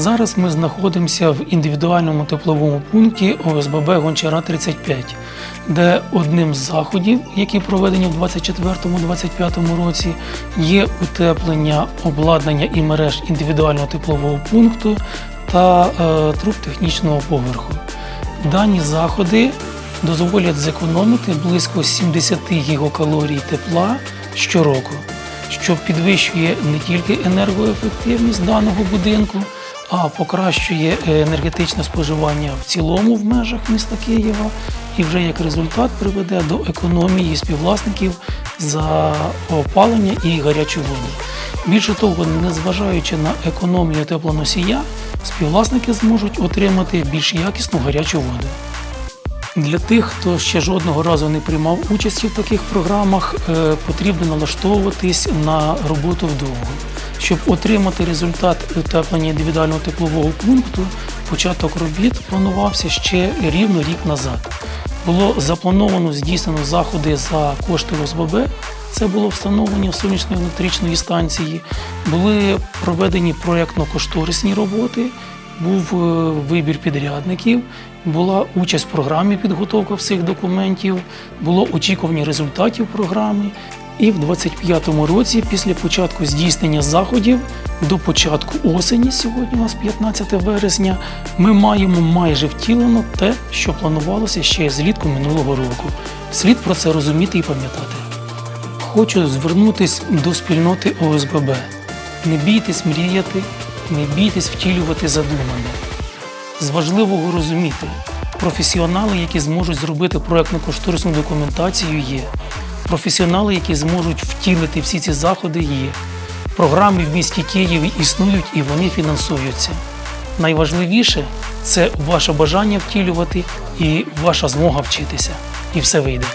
Зараз ми знаходимося в індивідуальному тепловому пункті ОСББ Гончара 35, де одним з заходів, які проведені в 2024-2025 році, є утеплення обладнання і мереж індивідуального теплового пункту та е, труб технічного поверху. Дані заходи дозволять зекономити близько 70 гігакалорій тепла щороку, що підвищує не тільки енергоефективність даного будинку, а покращує енергетичне споживання в цілому в межах міста Києва і вже як результат приведе до економії співвласників за опалення і гарячу воду. Більше того, незважаючи на економію теплоносія, співвласники зможуть отримати більш якісну гарячу воду. Для тих, хто ще жодного разу не приймав участі в таких програмах, е, потрібно налаштовуватись на роботу вдовго. Щоб отримати результат утеплення індивідуального теплового пункту, початок робіт планувався ще рівно рік назад. Було заплановано здійснено заходи за кошти ОСББ. Це було встановлення сонячної електричної станції, були проведені проєктно-кошторисні роботи, був е, вибір підрядників, була участь в програмі підготовка всіх документів, було очікування результатів програми. І в 25-му році, після початку здійснення заходів до початку осені, сьогодні у нас 15 вересня, ми маємо майже втілено те, що планувалося ще злітку минулого року. Слід про це розуміти і пам'ятати. Хочу звернутися до спільноти ОСББ. Не бійтесь мріяти, не бійтесь втілювати задумане. З важливого розуміти, професіонали, які зможуть зробити проєктно-кошторисну документацію, є. Професіонали, які зможуть втілити всі ці заходи, є. Програми в місті Києві існують і вони фінансуються. Найважливіше це ваше бажання втілювати і ваша змога вчитися. І все вийде.